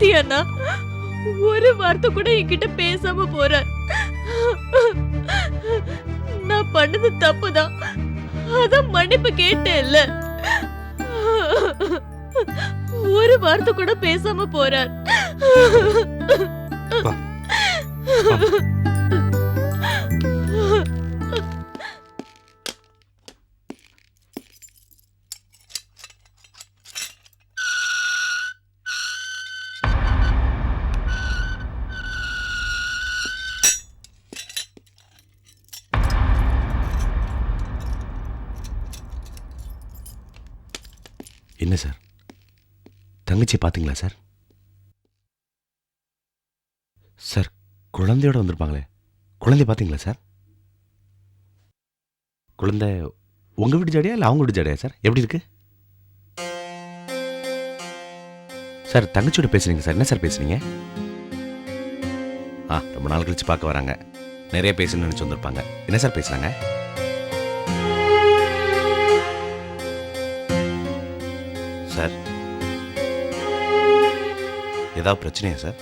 கேட்டேன்னா ஒரு வார்த்தை கூட என்கிட்ட பேசாம போற. நான் பண்ணது தப்புதான் அதான் மன்னிப்பு கேட்டேன்ல. ஒரு வார்த்தை கூட பேசாம போறார் என்ன சார்? தங்கச்சி பார்த்தீங்களா சார்? சார் குழந்தையோட வந்திருப்பாங்களே. குழந்தை பார்த்தீங்களா சார்? குழந்தை உங்கள் வீட்டு ஜாடியா இல்லை அவங்க வீட்டு ஜாடியா சார்? எப்படி இருக்கு? சார் தங்கச்சியோட பேசுறீங்க சார். என்ன சார் பேசுறீங்க? ஆ ரொம்ப நாள் கழிச்சு பார்க்க வராங்க. நிறைய பேசணும்னு நினச்சி வந்திருப்பாங்க. என்ன சார் பேசுகிறாங்க சார். ஏதாவது பிரச்சனையா சார்?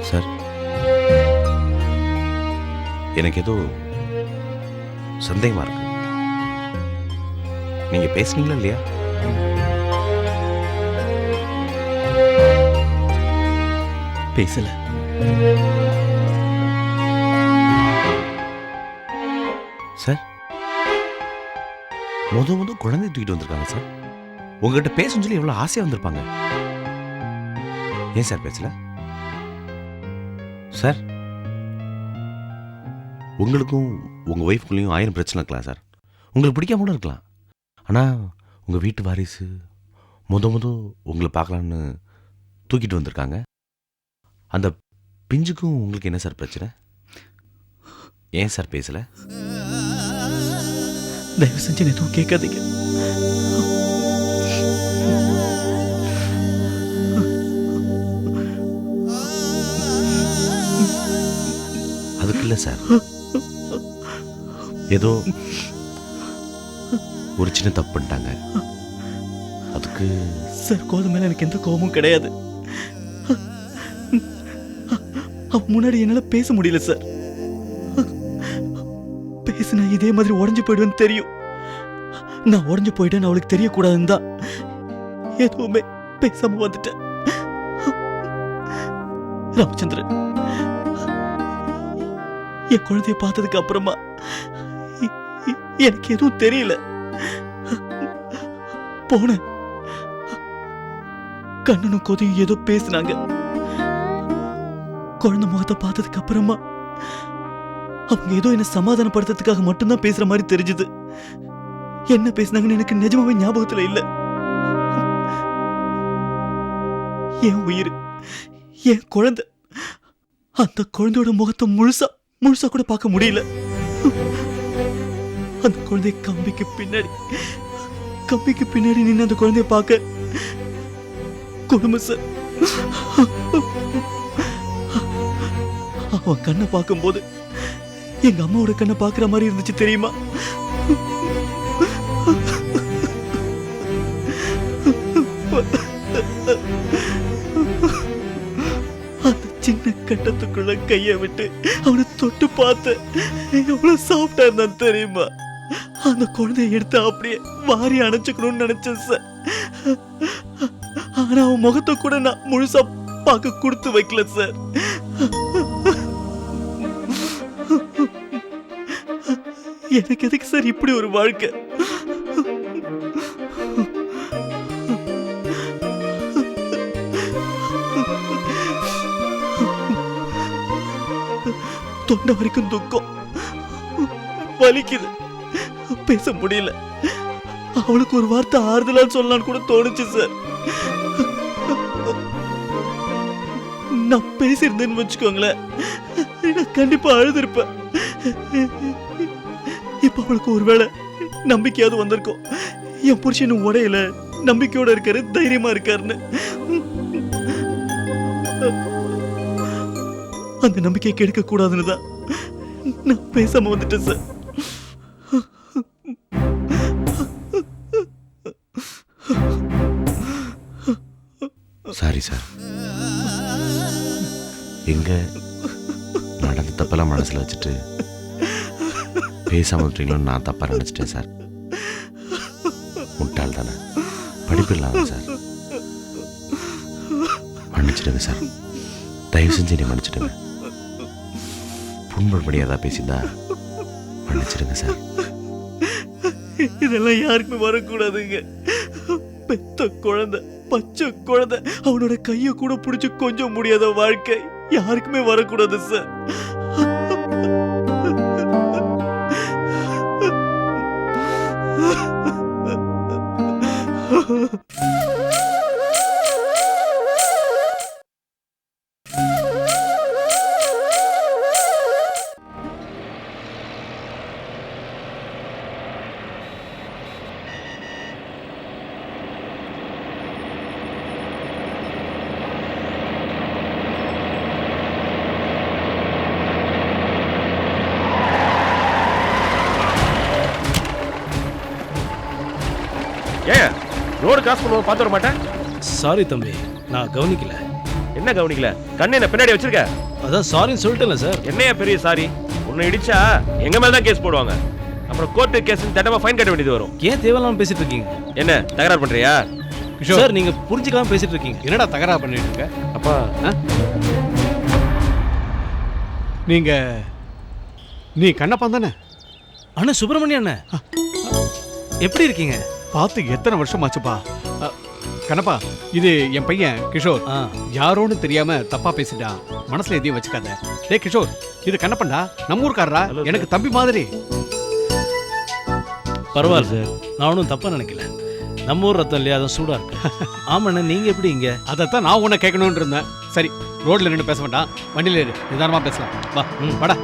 சார். எனக்கு ஏதோ சந்தேகமா இருக்கு. நீங்க பேசுனீங்களா இல்லையா? பேசல. முத முத குழந்தை தூக்கிட்டு வந்திருக்காங்க சார். உங்ககிட்ட பேசணும்னு சொல்லி எவ்வளோ ஆசையாக வந்திருப்பாங்க. ஏன் சார் பேசல? சார் உங்களுக்கும் உங்கள் ஒய்ஃப்குள்ளேயும் ஆயிரம் பிரச்சனை இருக்கலாம் சார். உங்களுக்கு பிடிக்காம கூட இருக்கலாம். ஆனால் உங்கள் வீட்டு வாரிசு முத முத உங்களை பார்க்கலான்னு தூக்கிட்டு வந்திருக்காங்க. அந்த பிஞ்சுக்கும் உங்களுக்கு என்ன சார் பிரச்சனை? ஏன் சார் பேசலை? தயவு செஞ்சு எதுவும் கேட்காதீங்க அதுக்கு இல்லை சார் ஏதோ ஒரு சின்ன தப்பு பண்ணிட்டாங்க அதுக்கு சார் கோதை மேல எனக்கு எந்த கோபமும் கிடையாது முன்னாடி என்னால பேச முடியல சார் பேசினா இதே மாதிரி உடஞ்சு போயிடுவேன்னு தெரியும். நான் உடஞ்சு போயிட்டேன்னு அவளுக்கு தெரியக்கூடாதுன்னு தான் எதுவுமே பேசாம வந்துட்டேன். ராமச்சந்திரன் என் குழந்தைய பார்த்ததுக்கு அப்புறமா எனக்கு எதுவும் தெரியல. போனேன். கண்ணனும் கொதையும் ஏதோ பேசினாங்க. குழந்தை முகத்தை பார்த்ததுக்கு அப்புறமா அவங்க ஏதோ என்ன சமாதானப்படுத்துறதுக்காக மட்டும்தான் பேசுற மாதிரி தெரிஞ்சது. என்ன பேசினாங்கன்னு எனக்கு நிஜமாவே ஞாபகத்துல இல்ல. என் உயிர் என் குழந்தை அந்த குழந்தையோட முகத்தை முழுசா முழுசா கூட பார்க்க முடியல. அந்த குழந்தை கம்பிக்கு பின்னாடி கம்பிக்கு பின்னாடி நின்று அந்த குழந்தைய பார்க்க குடும்ப சார். அவன் கண்ணை பார்க்கும்போது எங்க அம்மாவோட கண்ணை பார்க்குற மாதிரி இருந்துச்சு தெரியுமா? அந்த சின்ன கட்டத்துக்குள்ள கைய விட்டு அவனை தொட்டு பார்த்த எவ்வளவு சாப்பிட்டா இருந்தான் தெரியுமா? அந்த குழந்தைய எடுத்து அப்படியே வாரி அணைச்சுக்கணும்னு நினைச்சேன் சார். ஆனா அவன் முகத்தை கூட நான் முழுசா பார்க்க கொடுத்து வைக்கல சார். எனக்கு எதுக்கு சார் இப்படி ஒரு வாழ்க்கை? தொண்டை வரைக்கும் துக்கம். வலிக்குது. பேச முடியல. அவளுக்கு ஒரு வார்த்தை ஆறுதலான்னு சொல்லலாம்னு கூட தோணுச்சு சார். நான் பேசியிருந்தேன்னு வச்சுக்கோங்களேன். நான் கண்டிப்பா அழுதுருப்பேன். இப்போ அவளுக்கு ஒருவேளை நம்பிக்கையாவது வந்திருக்கோம். என் புருஷன் உடையில. நம்பிக்கையோட இருக்காரு தைரியமா இருக்காருன்னு. அந்த நம்பிக்கை கெடுக்க கூடாதுன்னு நான் பேசாம வந்துட்டேன் சார். Sorry sir. எங்க நடந்த தப்பெல்லாம் மனசுல வச்சுட்டு பேசாமல் விட்டீங்களோன்னு நான் தப்பா நினைச்சிட்டேன் சார். முட்டாள் தானே. படிப்பு இல்லாத சார். மன்னிச்சிடுங்க சார். தயவு செஞ்சு என்னை மன்னிச்சிடுங்க. புண்படுபடி ஏதாவது பேசியிருந்தா? மன்னிச்சிடுங்க சார். இதெல்லாம் யாருக்குமே வரக்கூடாதுங்க. பெத்த குழந்தை பச்சை குழந்தை அவனோட கையை கூட பிடிச்சி கொஞ்சம் முடியாத வாழ்க்கை யாருக்குமே வரக்கூடாது சார். ஏன் ரோடு கிராஸ் பண்ணுவோம் பார்த்து வர மாட்டேன்? சாரி தம்பி நான் கவனிக்கல. என்ன கவனிக்கல? கண்ணு என்ன பின்னாடி வச்சிருக்க? அதான் சாரின்னு சொல்லிட்டேன்ல சார் என்னையா பெரிய சாரி உன்னை இடிச்சா எங்க மேல தான் கேஸ் போடுவாங்க. அப்புறம் கோர்ட்டு கேஸ் தண்டமா ஃபைன் கட்ட வேண்டியது வரும். ஏன் தேவையில்லாம பேசிட்டு இருக்கீங்க? என்ன தகராறு பண்றியா? சார் நீங்க புரிஞ்சுக்காம பேசிட்டு இருக்கீங்க. என்னடா தகராறு பண்ணிட்டு இருக்க? அப்பா. நீங்க நீ கண்ணப்பன் தானே? அண்ணா சுப்பிரமணிய அண்ணன். எப்படி இருக்கீங்க? பார்த்து எத்தனை வருஷம் ஆச்சுப்பா அ, கண்ணப்பா இது என் பையன் கிஷோர். யாரோன்னு தெரியாம தப்பா பேசிட்டான் மனசுல எதையும் வச்சுக்காத. டேய் கிஷோர் இது கண்ணப்பன்டா? நம்ம ஊர்க்காரரா. எனக்கு தம்பி மாதிரி. பரவாயில்ல சார். நான் ஒன்றும் தப்பா நினைக்கல. நம்ம ஊர் ரத்தம் இல்லையா? அதான் சூடா இருக்கு. ஆமாண்ணே நீங்க எப்படி இங்க? அதைத்தான் நான் உன்னை கேட்கணும்னு இருந்தேன். சரி ரோட்ல நின்று பேச வேண்டாம். வண்டியில ஏறு. நிதானமா பேசலாம். வா ம். வாடா.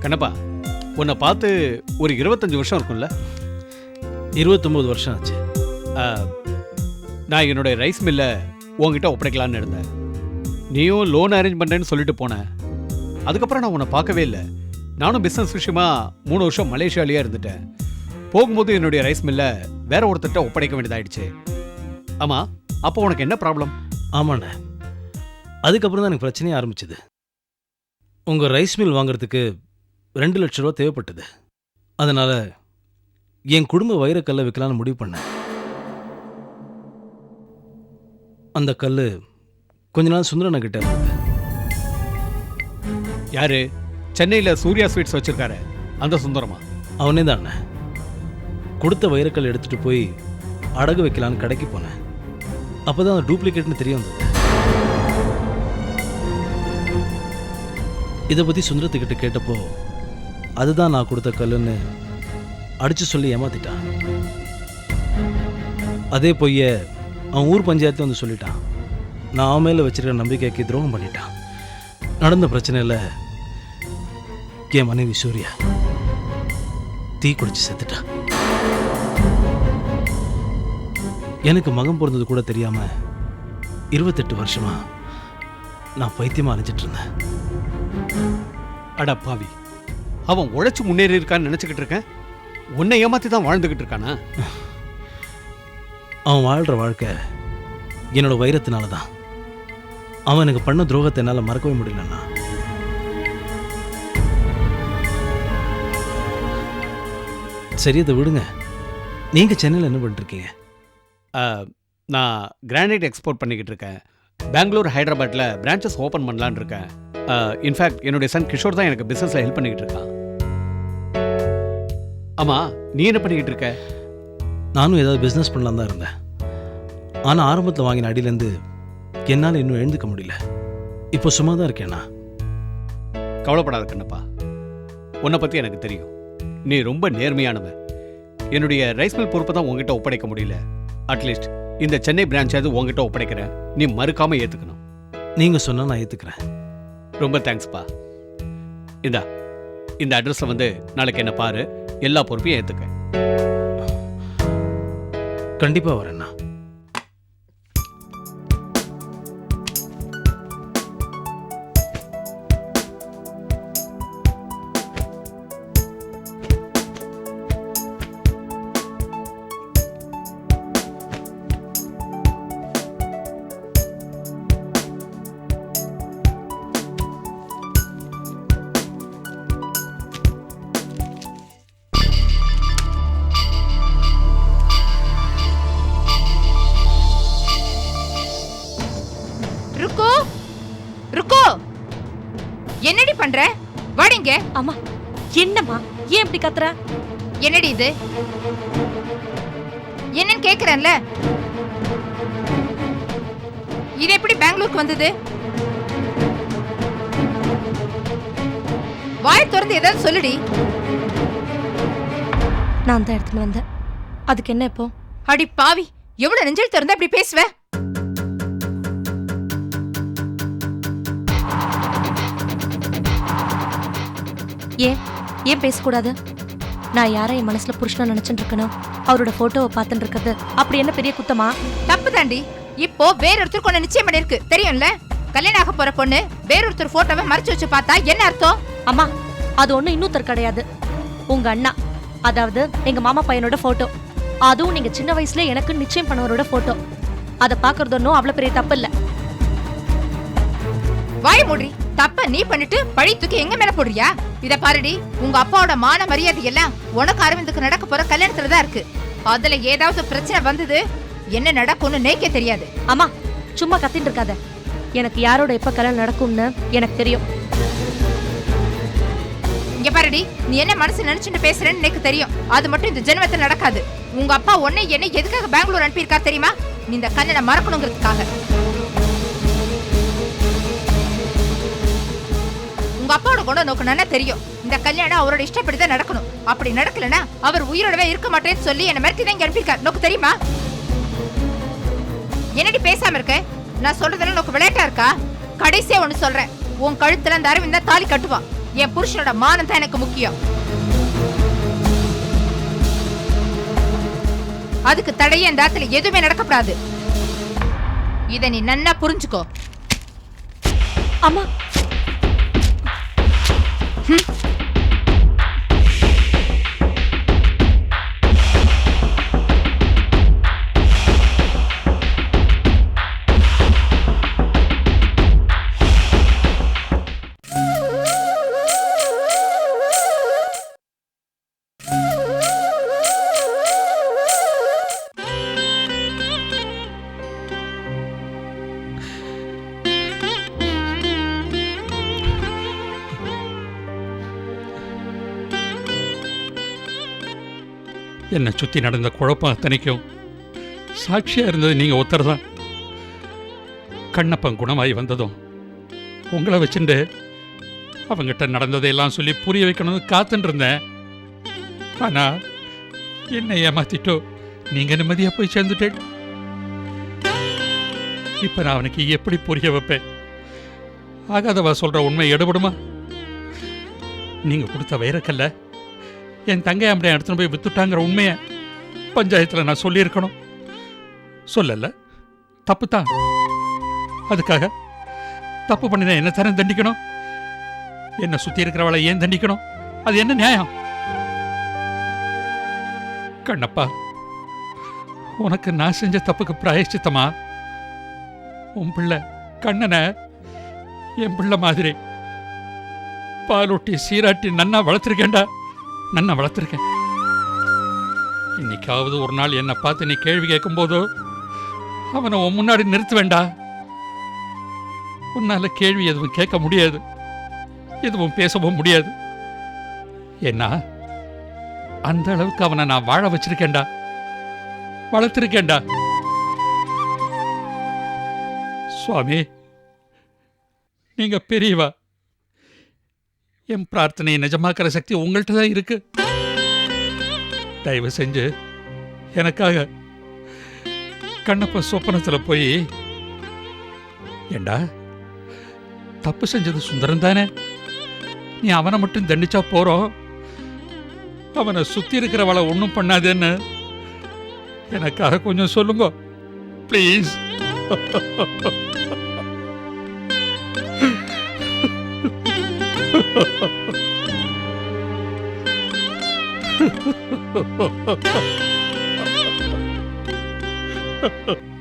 கண்ணப்பா உன்னை பார்த்து ஒரு இருபத்தஞ்சி வருஷம் இருக்கும்ல? இருபத்தொம்போது வருஷம் ஆச்சு. ஆ, நான் என்னுடைய ரைஸ் மில்லை உன்கிட்ட ஒப்படைக்கலான்னு இருந்தேன். நீயும் லோன் அரேஞ்ச் பண்ணுறேன்னு சொல்லிட்டு போனேன் அதுக்கப்புறம் நான் உன்னை பார்க்கவே இல்லை. நானும் பிஸ்னஸ் விஷயமா மூணு வருஷம் மலேசியாலேயே இருந்துட்டேன். போகும்போது என்னுடைய ரைஸ் மில்லை வேற ஒருத்தர்கிட்ட ஒப்படைக்க வேண்டியதாயிடுச்சு. ஆமாம் அப்போ உனக்கு என்ன ப்ராப்ளம்? ஆமாண்ணே. அதுக்கப்புறம் தான் எனக்கு பிரச்சனையே ஆரம்பிச்சது. உங்கள் ரைஸ் மில் வாங்குறதுக்கு ரெண்டு லட்ச ரூபா தேவைப்பட்டது. அதனால என் குடும்ப வைரக்கல்லை விற்கலான்னு முடிவு பண்ணேன். அந்த கல் கொஞ்ச நாள் சுந்தரன கிட்ட இருந்தது. யாரு? சென்னையில் சூர்யா ஸ்வீட்ஸ் வச்சிருக்காரு. அந்த சுந்தரமா? அவனே தான் கொடுத்த வைரக்கல் எடுத்துட்டு போய் அடகு வைக்கலான்னு கடைக்கு போனேன். அப்பதான் அது டூப்ளிகேட்னு தெரிய வந்தது. இதை பத்தி சுந்தரத்துக்கிட்ட கேட்டப்போ அதுதான் நான் கொடுத்த கல்லுன்னு அடித்து சொல்லி ஏமாத்திட்டான். அதே பொய்ய அவன் ஊர் பஞ்சாயத்து வந்து சொல்லிட்டான். நான் அவன் மேலே வச்சிருக்கிற நம்பிக்கைக்கு துரோகம் பண்ணிட்டான். நடந்த பிரச்சனையில் என் மனைவி சூர்யா தீ குடிச்சு செத்துட்டான். எனக்கு மகம் பிறந்தது கூட தெரியாமல் இருபத்தெட்டு வருஷமா நான் பைத்தியமாக அலைஞ்சிட்டு இருந்தேன். அட பாவி. அவன் உழைச்சு முன்னேறி இருக்கான்னு நினச்சிக்கிட்டு இருக்கேன். உன்னை ஏமாத்தி தான் வாழ்ந்துக்கிட்டு இருக்கானா? அவன் வாழ்ற வாழ்க்கை என்னோட வைரத்தினால தான் அவன் எனக்கு பண்ண துரோகத்தை என்னால் மறக்கவே முடியலண்ணா. சரி அதை விடுங்க. நீங்க சென்னையில் என்ன பண்ணிட்டு இருக்கீங்க ஆ, நான் கிரானைட் எக்ஸ்போர்ட் பண்ணிக்கிட்டு இருக்கேன். பெங்களூர் ஹைதராபாத்தில் பிரான்ச்சஸ் ஓப்பன் பண்ணலான்னு இருக்கேன். இன்ஃபேக்ட் என்னுடைய சன் கிஷோர் தான் எனக்கு பிஸ்னஸில் ஹெல்ப் பண்ணிக்கிட்டு இருக்கான். ஆமாம் நீ என்ன பண்ணிக்கிட்டு இருக்க? நானும் ஏதாவது பிஸ்னஸ் பண்ணலாம் தான் இருந்தேன். ஆனால் ஆரம்பத்தில் வாங்கின அடியிலேருந்து என்னால் இன்னும் எழுந்துக்க முடியல. இப்போ சும்மா தான் இருக்கேண்ணா கவலைப்படாத கண்ணப்பா. உன்னை பற்றி எனக்கு தெரியும். நீ ரொம்ப நேர்மையானவன். என்னுடைய ரைஸ் மில் பொறுப்பை தான் உங்ககிட்ட ஒப்படைக்க முடியல. அட்லீஸ்ட் இந்த சென்னை பிரான்ச்சாவது உங்ககிட்ட ஒப்படைக்கிறேன். நீ மறுக்காம ஏத்துக்கணும். நீங்கள் சொன்னால் நான் ஏற்றுக்கிறேன் ரொம்ப தேங்க்ஸ்ப்பா. இந்தா இந்த அட்ரஸ்ல வந்து நாளைக்கு என்ன பாரு. எல்லா பொறுப்பையும் ஏத்துக்க. கண்டிப்பாக வரேண்ணா ருக்கு. ருக்கு. என்னடி பண்ற? வாடிங்க அம்மா என்னம்மா? ஏன் இப்படி கத்துற? என்னடி இது? என்னன்னு கேக்குறேன்ல. இது எப்படி பெங்களூருக்கு வந்தது? வாய் திறந்து ஏதாவது சொல்லுடி. நான் தான் எடுத்துன்னு வந்தேன். அதுக்கு என்ன இப்போ? அடி பாவி எவ்வளவு நெஞ்சல் திறந்து அப்படி பேசுவ? ஏன்? ஏன் பேசக்கூடாது? நான் யாரை என் மனசுல புருஷனா நினைச்சுட்டு இருக்கணும் அவரோட போட்டோவை பார்த்துட்டு இருக்கிறது அப்படி என்ன பெரிய குத்தமா? தப்பு தாண்டி இப்போ வேறொருத்தர் கொண்டு நிச்சயம் பண்ணிருக்கு தெரியும்ல? கல்யாணம் ஆக போற பொண்ணு வேறொருத்தர் போட்டோவை மறைச்சு வச்சு பார்த்தா என்ன அர்த்தம்? அம்மா அது ஒண்ணும் இன்னொருத்தர் கிடையாது. உங்க அண்ணா அதாவது எங்க மாமா பையனோட போட்டோ அதுவும் நீங்க சின்ன வயசுல எனக்கு நிச்சயம் பண்ணவரோட போட்டோ அதை பாக்குறது ஒன்றும் அவ்வளவு பெரிய தப்பு இல்ல. வாய மூடி. தப்ப நீ பண்ணிட்டு பழி தூக்கி எங்க மேல போடுறியா? இத பாருடி உங்க அப்பாவோட மான மரியாதை எல்லாம் உனக்கு அரவிந்துக்கு நடக்க போற கல்யாணத்துல தான் இருக்கு. அதுல ஏதாவது பிரச்சனை வந்தது என்ன நடக்கும்னு நேக்கே தெரியாது. அம்மா சும்மா கத்திட்டு இருக்காத. எனக்கு யாரோட எப்ப கல்யாணம் நடக்கும்னு எனக்கு தெரியும். இங்க பாருடி நீ என்ன மனசு நினைச்சுட்டு பேசுறேன்னு எனக்கு தெரியும். அது மட்டும் இந்த ஜென்மத்தில் நடக்காது. உங்க அப்பா உன்னை என்ன எதுக்காக பெங்களூர் அனுப்பியிருக்கார் தெரியுமா? நீ இந்த கல்யாணம் மறக்கணுங்கிறதுக்காக. உங்க அப்பாவோட குணம் நோக்கு நல்லா தெரியும். இந்த கல்யாணம் அவரோட இஷ்டப்படி தான் நடக்கணும். அப்படி நடக்கலனா அவர் உயிரோடவே இருக்க மாட்டேன்னு சொல்லி என்ன மிரட்டி தான் இங்க அனுப்பியிருக்கார். நோக்கு தெரியுமா? என்னடி பேசாம இருக்க? நான் சொல்றதெல்லாம் நோக்கு விளையாட்டா இருக்கா? கடைசியா ஒண்ணு சொல்றேன். உன் கழுத்துல அந்த அரவிந்த் தான் தாலி கட்டுவான் என் புருஷனோட மானம் தான் எனக்கு முக்கியம். அதுக்கு தடையே இந்த இடத்துல எதுவுமே நடக்கப்படாது. இத நீ நன்னா புரிஞ்சுக்கோ. அம்மா Hmm? என்னை சுற்றி நடந்த குழப்பம் அத்தனைக்கும். சாட்சியாக இருந்தது நீங்கள் ஒருத்தர் தான் கண்ணப்பன் குணமாகி வந்ததும் உங்களை வச்சுட்டு அவங்ககிட்ட நடந்ததையெல்லாம் சொல்லி புரிய வைக்கணும்னு காத்துட்டு இருந்தேன். ஆனால் என்னை ஏமாத்திட்டோ நீங்கள் நிம்மதியாக போய் சேர்ந்துட்டேன். இப்போ நான் அவனுக்கு எப்படி புரிய வைப்பேன்? ஆகாதவா சொல்கிற உண்மை எடுபடுமா? நீங்கள் கொடுத்த வைரக்கல்ல என் தங்கை அப்படியே எடுத்துன்னு போய் வித்துட்டாங்கிற உண்மையை பஞ்சாயத்தில் நான் சொல்லியிருக்கணும். சொல்லல. தப்பு தான் அதுக்காக தப்பு பண்ணின என்ன தரம் தண்டிக்கணும்? என்ன சுத்தி இருக்கிறவளை ஏன் தண்டிக்கணும்? அது என்ன நியாயம்? கண்ணப்பா உனக்கு நான் செஞ்ச தப்புக்கு பிராயச்சித்தமா? உன் பிள்ளை கண்ணனை என் பிள்ளை மாதிரி பாலூட்டி சீராட்டி நன்னா வளர்த்துருக்கேன்டா. நான் வளர்த்துருக்கேன் இன்னைக்காவது ஒரு நாள் என்னை பார்த்து நீ கேள்வி கேட்கும்போதோ அவனை உன் முன்னாடி நிறுத்த வேண்டா. உன்னால் கேள்வி எதுவும் கேட்க முடியாது. எதுவும் பேசவும் முடியாது. ஏன்னா அந்த அளவுக்கு அவனை நான் வாழ வச்சிருக்கேன்டா. வளர்த்திருக்கேன்டா. சுவாமி நீங்க பெரியவா. என் பிரார்த்தனையை நிஜமாக்கிற சக்தி உங்கள்கிட்ட தான் இருக்கு. தயவு செஞ்சு எனக்காக கண்ணப்ப சொப்பனத்தில் போய் ஏண்டா தப்பு செஞ்சது சுந்தரம் தானே? நீ அவனை மட்டும் தண்டிச்சா போறோம் அவனை சுத்தி இருக்கிறவளை ஒன்றும் பண்ணாதேன்னு எனக்காக கொஞ்சம் சொல்லுங்க please Ha ha ha ha ha.